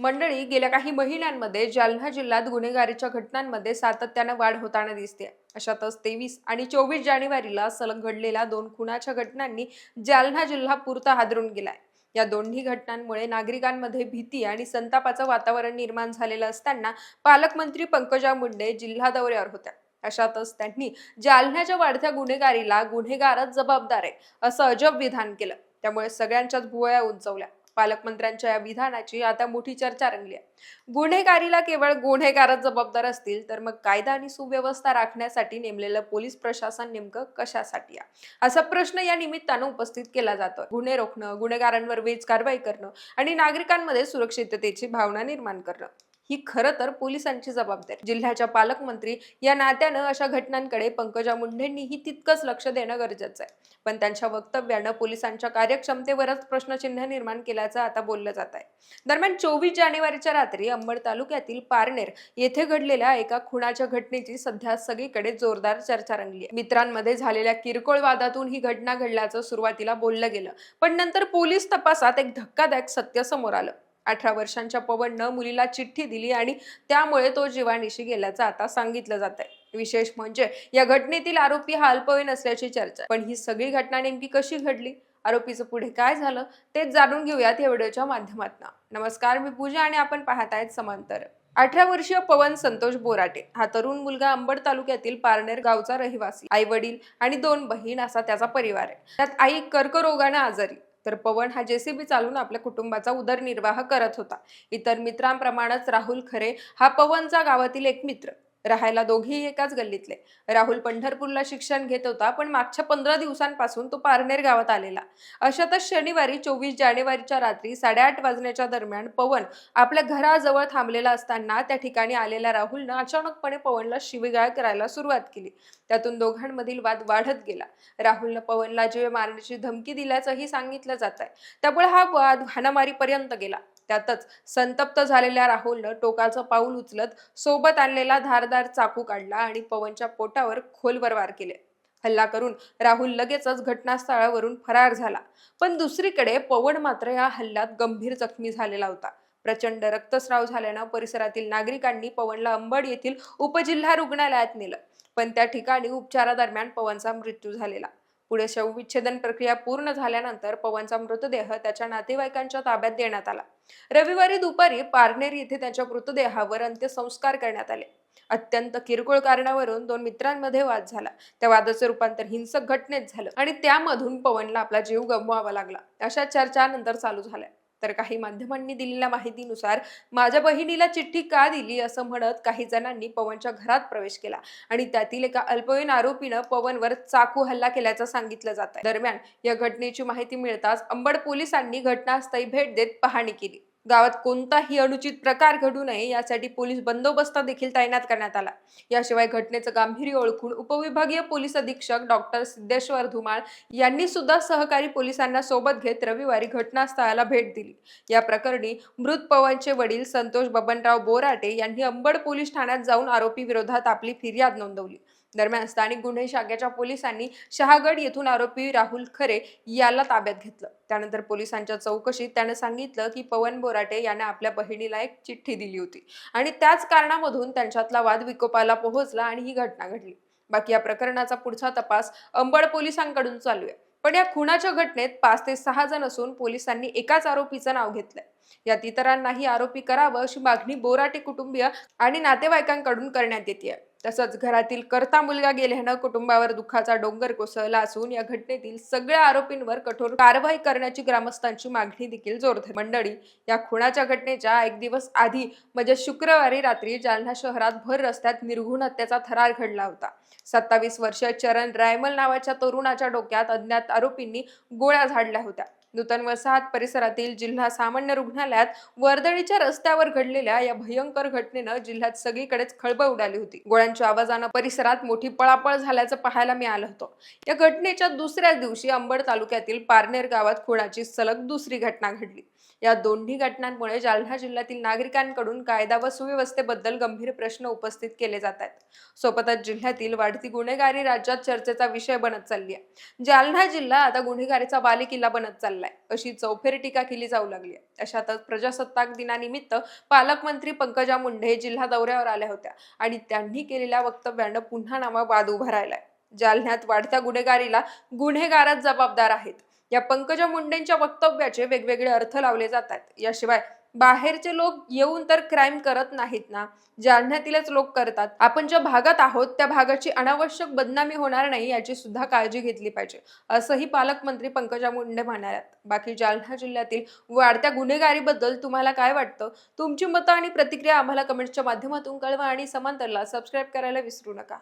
मंडळी गेल्या काही महिन्यांमध्ये जालना जिल्ह्यात गुन्हेगारीच्या घटनांमध्ये सातत्यानं वाढ होताना दिसते. अशातच तेवीस आणि चोवीस जानेवारीला सलग घडलेल्या दोन खुनाच्या घटनांनी जालना जिल्हा पुरता हादरून गेलाय. या दोन्ही घटनांमुळे नागरिकांमध्ये भीती आणि संतापाचं वातावरण निर्माण झालेलं असताना पालकमंत्री पंकजा मुंडे जिल्हा दौऱ्यावर होत्या. अशातच त्यांनी जालन्याच्या वाढत्या गुन्हेगारीला गुन्हेगारच जबाबदार आहे असं अजब विधान केलं. त्यामुळे सगळ्यांच्याच भुवया उंचवल्या. पालकमंत्र्यांच्या या विधानाची आता मोठी चर्चा रंगली आहे. गुन्हेगारीला केवळ गुन्हेगारच जबाबदार असतील तर मग कायदा आणि सुव्यवस्था राखण्यासाठी नेमलेलं पोलीस प्रशासन नेमकं कशासाठी आहे? असा प्रश्न या निमित्तानं उपस्थित केला जातो गुन्हे रोखणं गुन्हेगारांवर वेज कारवाई करणं आणि नागरिकांमध्ये सुरक्षिततेची भावना निर्माण करणं. ही खरं तर पोलिसांची जबाबदारी. जिल्ह्याच्या पालकमंत्री या नात्यानं अशा घटनांकडे पंकजा मुंढेंनीही तितकंच लक्ष देणं गरजेचं आहे. पण त्यांच्या वक्तव्यानं पोलिसांच्या कार्यक्षमतेवरच प्रश्नचिन्ह निर्माण केल्याचं आता बोललं जात आहे. दरम्यान चोवीस जानेवारीच्या रात्री अंबड तालुक्यातील पारनेर येथे घडलेल्या एका खुणाच्या घटनेची सध्या सगळीकडे जोरदार चर्चा रंगली आहे. मित्रांमध्ये झालेल्या किरकोळ वादातून ही घटना घडल्याचं सुरुवातीला बोललं गेलं. पण नंतर पोलीस तपासात एक धक्कादायक सत्य समोर आलं. अठरा वर्षांच्या पवननं मुलीला चिठ्ठी दिली आणि त्यामुळे तो जीवानिशी गेल्याचं आता सांगितलं जात आहे विशेष म्हणजे या घटनेतील आरोपी हा अल्पवयीन असल्याची चर्चा पण ही सगळी घटना नेमकी कशी घडली? आरोपीचं पुढे काय झालं? तेच जाणून घेऊयात या व्हिडिओच्या माध्यमातून. नमस्कार मी पूजा आणि आपण पाहत आहेत समांतर. अठरा वर्षीय पवन संतोष बोराटे हा तरुण मुलगा अंबड तालुक्यातील पारनेर गावचा रहिवासी आई वडील आणि दोन बहीण असा त्याचा परिवार आहे. त्यात आई कर्करोगानं आजारी तर पवन हा जेसीबी चालून आपल्या कुटुंबाचा उदरनिर्वाह करत होता. इतर मित्रांप्रमाणेच राहुल खरे हा पवनचा गावातील एक मित्र. राहायला दोघेही एकाच गल्लीतले. राहुल पंढरपूरला शिक्षण घेत होता पण मागच्या पंधरा दिवसांपासून तो पारनेर गावात आलेला. अशातच शनिवारी चोवीस जानेवारीच्या रात्री साडेआठ वाजण्याच्या दरम्यान पवन आपल्या घराजवळ थांबलेला असताना त्या ठिकाणी आलेल्या राहुलनं अचानकपणे पवनला शिवीगाळ करायला सुरुवात केली. त्यातून दोघांमधील वाद वाढत गेला. राहुलनं पवनला जीवे मारण्याची धमकी दिल्याचंही सांगितलं जात आहे त्यामुळे हा वाद हाणामारीपर्यंत गेला. त्यातच संतप्त झालेल्या राहुलनं टोकाचं पाऊल उचलत सोबत आणलेला धारदार चाकू काढला आणि पवनच्या पोटावर खोलवर वार केले. हल्ला करून राहुल लगेचच घटनास्थळावरून फरार झाला. पण दुसरीकडे पवन मात्र या हल्ल्यात गंभीर जखमी झालेला होता. प्रचंड रक्तस्राव झाल्यानं परिसरातील नागरिकांनी पवनला अंबड येथील उपजिल्हा रुग्णालयात नेलं. पण त्या ठिकाणी उपचारादरम्यान पवनचा मृत्यू झालेला. पुढे शवविच्छेदन प्रक्रिया पूर्ण झाल्यानंतर पवनचा मृतदेह त्याच्या नातेवाईकांच्या ताब्यात देण्यात आला. रविवारी दुपारी पारनेर येथे त्यांच्या मृतदेहावर अंत्यसंस्कार करण्यात आले. अत्यंत किरकोळ कारणावरून दोन मित्रांमध्ये वाद झाला. त्या वादाचे रूपांतर हिंसक घटनेत झालं आणि त्यामधून पवनला आपला जीव गमवावा लागला. अशा चर्चा नंतर चालू झाल्या. तर काही माध्यमांनी दिलेल्या माहितीनुसार माझ्या बहिणीला चिठ्ठी का दिली असं म्हणत काही जणांनी पवनच्या घरात प्रवेश केला. आणि त्यातील एका अल्पवयीन आरोपीनं पवनवर चाकू हल्ला केल्याचं सांगितलं जात आहे दरम्यान या घटनेची माहिती मिळताच अंबड पोलिसांनी घटनास्थळी भेट देत पाहणी केली. गावात कोणताही अनुचित प्रकार घडू नये यासाठी पोलीस बंदोबस्त देखील तैनात करण्यात आला. याशिवाय घटनेचं गांभीर्य ओळखून उपविभागीय पोलीस अधीक्षक डॉक्टर सिद्धेश्वर धुमाळ यांनी सुद्धा सहकारी पोलिसांना सोबत घेत रविवारी घटनास्थळाला भेट दिली. या प्रकरणी मृत पवनचे वडील संतोष बबनराव बोराटे यांनी अंबड पोलीस ठाण्यात जाऊन आरोपी विरोधात आपली फिर्याद नोंदवली. दरम्यान स्थानिक गुन्हे शाखेच्या पोलिसांनी शहागड येथून आरोपी राहुल खरे याला ताब्यात घेतलं. त्यानंतर पोलिसांच्या चौकशीत त्यानं सांगितलं की पवन बोराटे याने आपल्या बहिणीला एक चिठ्ठी दिली होती आणि त्याच कारणामधून त्यांच्यातला वाद विकोपाला पोहोचला आणि ही घटना घडली. बाकी या प्रकरणाचा पुढचा तपास अंबड पोलिसांकडून चालू आहे. पण या खुनाच्या घटनेत पाच ते सहा जण असून पोलिसांनी एकाच आरोपीचं नाव घेतलंय. यात इतरांनाही आरोपी करावं अशी मागणी बोराटे कुटुंबीय आणि नातेवाईकांकडून करण्यात येते तसंच घरातील करता मुलगा गेल्यानं कुटुंबावर दुःखाचा डोंगर कोसळला असून या घटनेतील सगळ्या आरोपींवर कठोर कारवाई करण्याची ग्रामस्थांची मागणी देखील जोर मंडळी या खुणाच्या घटनेच्या एक दिवस आधी म्हणजे शुक्रवारी रात्री जालना शहरात भर रस्त्यात निर्घुण हत्येचा थरार घडला होता. सत्तावीस वर्षीय चरण रायमल नावाच्या तरुणाच्या डोक्यात अज्ञात आरोपींनी गोळ्या झाडल्या होत्या. नूतन वसाहत परिसरातील जिल्हा सामान्य रुग्णालयात वर्दळीच्या रस्त्यावर घडलेल्या या भयंकर घटनेनं जिल्ह्यात सगळीकडेच खळबळ उडाली होती. गोळ्यांच्या आवाजानं परिसरात मोठी पळापळ झाल्याचं पाहायला मिळालं होतं. या घटनेच्या दुसऱ्याच दिवशी अंबड तालुक्यातील पारनेर गावात खुणाची सलग दुसरी घटना घडली. या दोन्ही घटनांमुळे जालना जिल्ह्यातील नागरिकांकडून कायदा व सुव्यवस्थेबद्दल गंभीर प्रश्न उपस्थित केले जात आहेत. सोबतच जिल्ह्यातील वाढती गुन्हेगारी राज्यात चर्चेचा विषय बनत चालली आहे. जालना जिल्हा आता गुन्हेगारीचा बालेकिल्ला बनत चाललाय. अशी चौफेर टीका केली जाऊ लागली आहे. अशातच प्रजासत्ताक दिनानिमित्त पालकमंत्री पंकजा मुंडे जिल्हा दौऱ्यावर आल्या होत्या आणि त्यांनी केलेल्या वक्तव्यानं पुन्हा नावा वाद उभा राहिलाय. जालन्यात वाढत्या गुन्हेगारीला गुन्हेगारच जबाबदार आहेत. या पंकजा मुंडेंच्या वक्तव्याचे वेगवेगळे अर्थ लावले जातात. याशिवाय बाहेरचे लोक येऊन तर क्राईम करत नाहीत ना? जालन्यातीलच लोक करतात. आपण ज्या भागात आहोत त्या भागाची अनावश्यक बदनामी होणार नाही याची सुद्धा काळजी घेतली पाहिजे. असंही पालकमंत्री पंकजा मुंडे म्हणाल्यात. बाकी जालना जिल्ह्यातील वाढत्या गुन्हेगारीबद्दल तुम्हाला काय वाटतं? तुमची मतं आणि प्रतिक्रिया आम्हाला कमेंटच्या माध्यमातून कळवा आणि समांतरला सबस्क्राईब करायला विसरू नका.